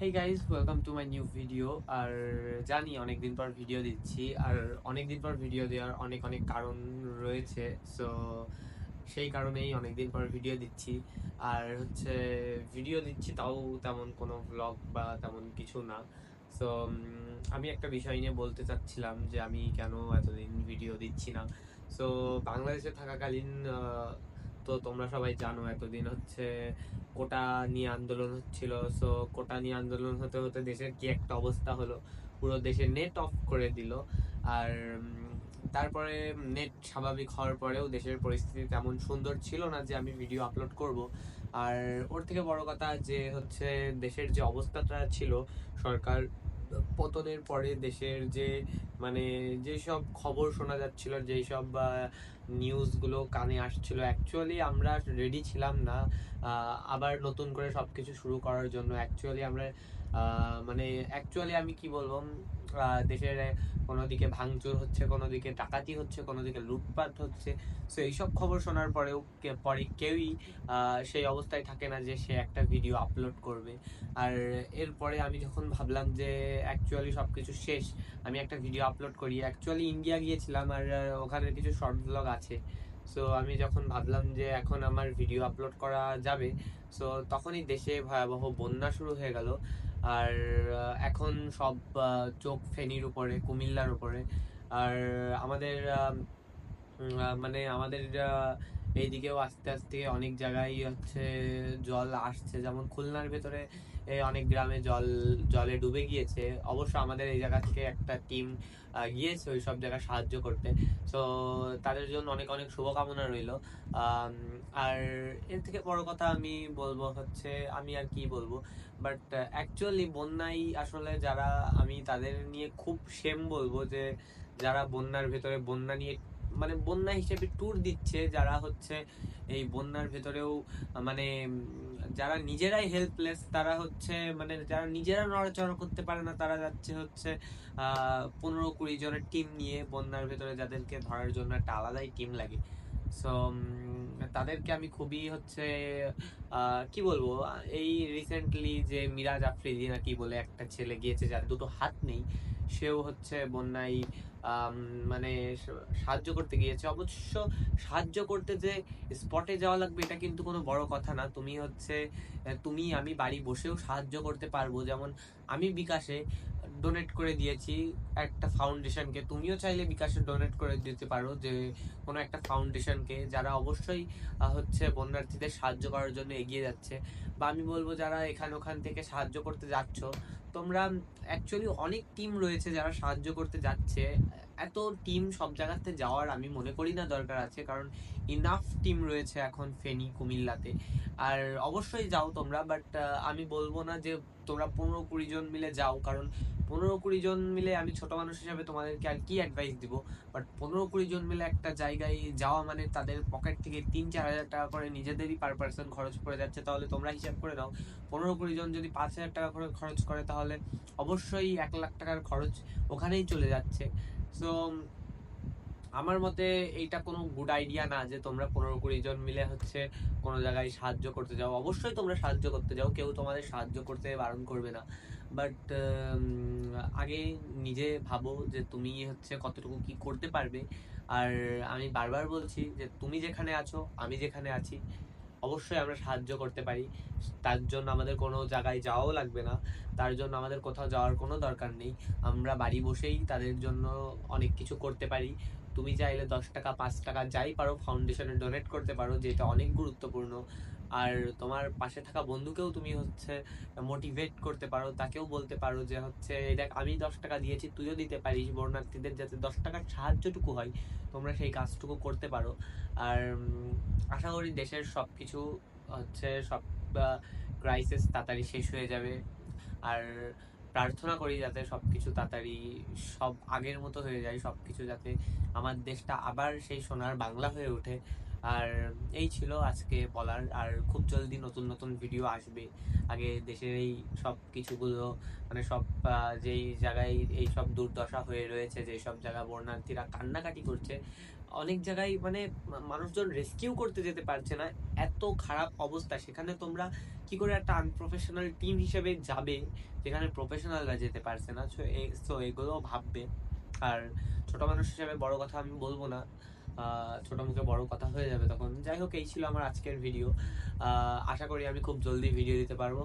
Hey guys welcome to my new video আর জানি অনেক দিন পর ভিডিও দিচ্ছি, আর অনেক দিন পর ভিডিও দেওয়ার অনেক অনেক কারণ রয়েছে সো সেই কারণেই অনেক দিন পর ভিডিও দিচ্ছি। আর হচ্ছে ভিডিও দিচ্ছি তাও তেমন কোনো ব্লগ বা তেমন কিছু না। সো আমি একটা বিষয় নিয়ে বলতে চাচ্ছিলাম যে আমি কেন এতদিন ভিডিও দিচ্ছি না। সো বাংলাদেশে থাকাকালীন তো তোমরা সবাই জানো এতদিন হচ্ছে কোটা নিয়ে আন্দোলন হচ্ছিল। সো কোটা নিয়ে আন্দোলন হতে হতে দেশের কি একটা অবস্থা হলো? পুরো দেশের নেট অফ করে দিল। আর তারপরে নেট স্বাভাবিক হওয়ার পরেও দেশের পরিস্থিতি তেমন সুন্দর ছিল না যে আমি ভিডিও আপলোড করব। আর ওর থেকে বড় কথা যে হচ্ছে দেশের যে অবস্থাটা ছিল, সরকার পতনের পরে দেশের যে মানে যেসব খবর শোনা যাচ্ছিল যেই সব নিউজগুলো কানে আসছিল অ্যাকচুয়ালি আমরা রেডি ছিলাম না আবার নতুন করে সব কিছু শুরু করার জন্য। অ্যাকচুয়ালি আমরা মানে অ্যাকচুয়ালি আমি কি বলব দেশের কোনো দিকে ভাঙচুর হচ্ছে কোনো দিকে ডাকাতি হচ্ছে কোনো দিকে লুটপাট হচ্ছে সো এইসব খবর শোনার পরেও পরে কেউই সেই অবস্থায় থাকে না যে সে একটা ভিডিও আপলোড করবে। আর এরপরে আমি যখন ভাবলাম যে অ্যাকচুয়ালি সব কিছু শেষ, আমি একটা ভিডিও আপলোড করি। অ্যাকচুয়ালি ইন্ডিয়া গিয়েছিলাম আর ওখানে কিছু শর্ট ব্লগ আছে। সো আমি যখন ভাবলাম যে এখন আমার ভিডিও আপলোড করা যাবে সো তখনই দেশে ভয়াবহ বন্যা শুরু হয়ে গেল। আর এখন সব চোখ ফেনির উপরে কুমিল্লার উপরে। আর আমাদের মানে আমাদের এইদিকেও আস্তে আস্তে অনেক জায়গায় হচ্ছে জল আসছে। যেমন খুলনার ভেতরে অনেক গ্রামে জল, জলে ডুবে গিয়েছে। অবশ্য আমাদের এই জায়গা থেকে একটা টিম গিয়েছে ওই সব জায়গায় সাহায্য করতে। সো তাদের জন্য অনেক অনেক শুভকামনা রইল। আর এর থেকে বড় কথা আমি বলব হচ্ছে, আমি আর কি বলব? বাট অ্যাকচুয়ালি বন্যাই আসলে যারা, আমি তাদের নিয়ে খুব সেম বলব যে, যারা বন্যার ভেতরে বন্যা নিয়ে মানে বন্যা হিসেবে ট্যুর দিচ্ছে যারা হচ্ছে এই বন্যার ভেতরেও মানে যারা নিজেরাই হেল্পলেস তারা হচ্ছে মানে যারা নিজেরা নড়াচড়া করতে পারে না, তারা যাচ্ছে হচ্ছে পনেরো কুড়ি জনের টিম নিয়ে বন্যার ভেতরে যাদেরকে ধরার জন্য একটা আলাদাই টিম লাগে। সো তাদেরকে আমি খুবই হচ্ছে কি বলব, এই রিসেন্টলি যে মিরাজ আফ্রিদি নাকি বলে একটা ছেলে গিয়েছে যার দুটো হাত নেই, সেও হচ্ছে বন্যায় মানে সাহায্য করতে গিয়েছে। অবশ্য সাহায্য করতে যে স্পটে যাওয়া লাগবে, এটা কিন্তু কোনো বড় কথা না। তুমি হচ্ছে তুমি, আমি বাড়ি বসেও সাহায্য করতে পারব। যেমন আমি বিকাশে ডোনেট করে দিয়েছি একটা ফাউন্ডেশনকে তুমিও চাইলে বিকাশে ডোনেট করে দিতে পারো যে কোনো একটা ফাউন্ডেশনকে যারা অবশ্যই হচ্ছে বন্যার্থীদের সাহায্য করার জন্য এগিয়ে যাচ্ছে। বা আমি বলব, যারা এখান ওখান থেকে সাহায্য করতে যাচ্ছ তোমরা অ্যাকচুয়ালি অনেক টিম রয়েছে যারা সাহায্য করতে যাচ্ছে। এত টিম সব জায়গাতে যাওয়ার আমি মনে করি না দরকার আছে, কারণ ইনাফ টিম রয়েছে এখন ফেনী, কুমিল্লাতে। আর অবশ্যই যাও তোমরা বাট আমি বলব না যে তোমরা পনেরো কুড়ি জন মিলে যাও, কারণ পনেরো কুড়ি জন মিলে আমি ছোট মানুষ হিসাবে তোমাদেরকে আর কি অ্যাডভাইস দিব? বাট পনেরো কুড়ি জন মিলে একটা জায়গায় যাওয়া মানে তাদের পকেট থেকে তিন, চার হাজার টাকা করে নিজেদেরই পার পার্সন খরচ পড়ে যাচ্ছে। তাহলে তোমরা হিসাব করে নাও, পনেরো কুড়ি জন যদি পাঁচ হাজার টাকা করে খরচ করে, তাহলে অবশ্যই এক লাখ টাকার খরচ ওখানেই চলে যাচ্ছে। সো আমার মতে এইটা কোনো গুড আইডিয়া না যে তোমরা পনেরো কুড়ি জন মিলে হচ্ছে কোনো জায়গায় সাহায্য করতে যাও। অবশ্যই তোমরা সাহায্য করতে যাও, কেউ তোমাদের সাহায্য করতে বারণ করবে না। বাট আগে নিজে ভাবো যে তুমি হচ্ছে কতটুকু কি করতে পারবে। আর আমি বারবার বলছি যে তুমি যেখানে আছো, আমি যেখানে আছি। অবশ্যই আমরা সাহায্য করতে পারি। তার জন্য আমাদের কোনো জায়গায় যাওয়াও লাগবে না। তার জন্য আমাদের কোথাও যাওয়ার কোনো দরকার নেই। আমরা বাড়ি বসেই তাদের জন্য অনেক কিছু করতে পারি। তুমি চাইলে দশ টাকা, পাঁচ টাকা যাই পারো ফাউন্ডেশনে ডোনেট করতে পারো, যেটা অনেক গুরুত্বপূর্ণ। আর তোমার পাশে থাকা বন্ধুকেও তুমি হচ্ছে মোটিভেট করতে পারো, তাকেও বলতে পারো যে হচ্ছে দেখ, আমি দশ টাকা দিয়েছি, তুইও দিতে পারিস। বর্ণার্থীদের যাতে দশ টাকার সাহায্যটুকু হয়, তোমরা সেই কাজটুকু করতে পারো। আর আশা করি দেশের সব কিছু হচ্ছে সব ক্রাইসিস তাড়াতাড়ি শেষ হয়ে যাবে। আর প্রার্থনা করি যাতে সব কিছু তাড়াতাড়ি সব আগের মতো হয়ে যায় সব কিছু যাতে আমার দেশটা আবার সেই সোনার বাংলা হয়ে ওঠে। আর এই ছিল আজকে বলার। আর খুব জলদি নতুন নতুন ভিডিও আসবে। আগে দেশের এই সব কিছুগুলো মানে সব যেই জায়গায় এই সব দুর্দশা হয়ে রয়েছে, যেই সব জায়গা বর্ণার্থীরা কান্নাকাটি করছে, অনেক জায়গায় মানে মানুষজন রেস্কিউ করতে যেতে পারছে না। এত খারাপ অবস্থা। সেখানে তোমরা কি করে একটা আনপ্রফেশনাল টিম হিসেবে যাবে, যেখানে প্রফেশনালরা যেতে পারছে না? সো এগুলো ভাববে। আর ছোট মানুষ হিসেবে বড় কথা আমি বলব না। ছোট মুখে বড় কথা হয়ে যাবে তখন। যাই হোক, এই ছিল আমার আজকের ভিডিও আশা করি আমি খুব জলদি ভিডিও দিতে পারব।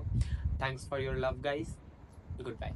Thanks for your love guys good bye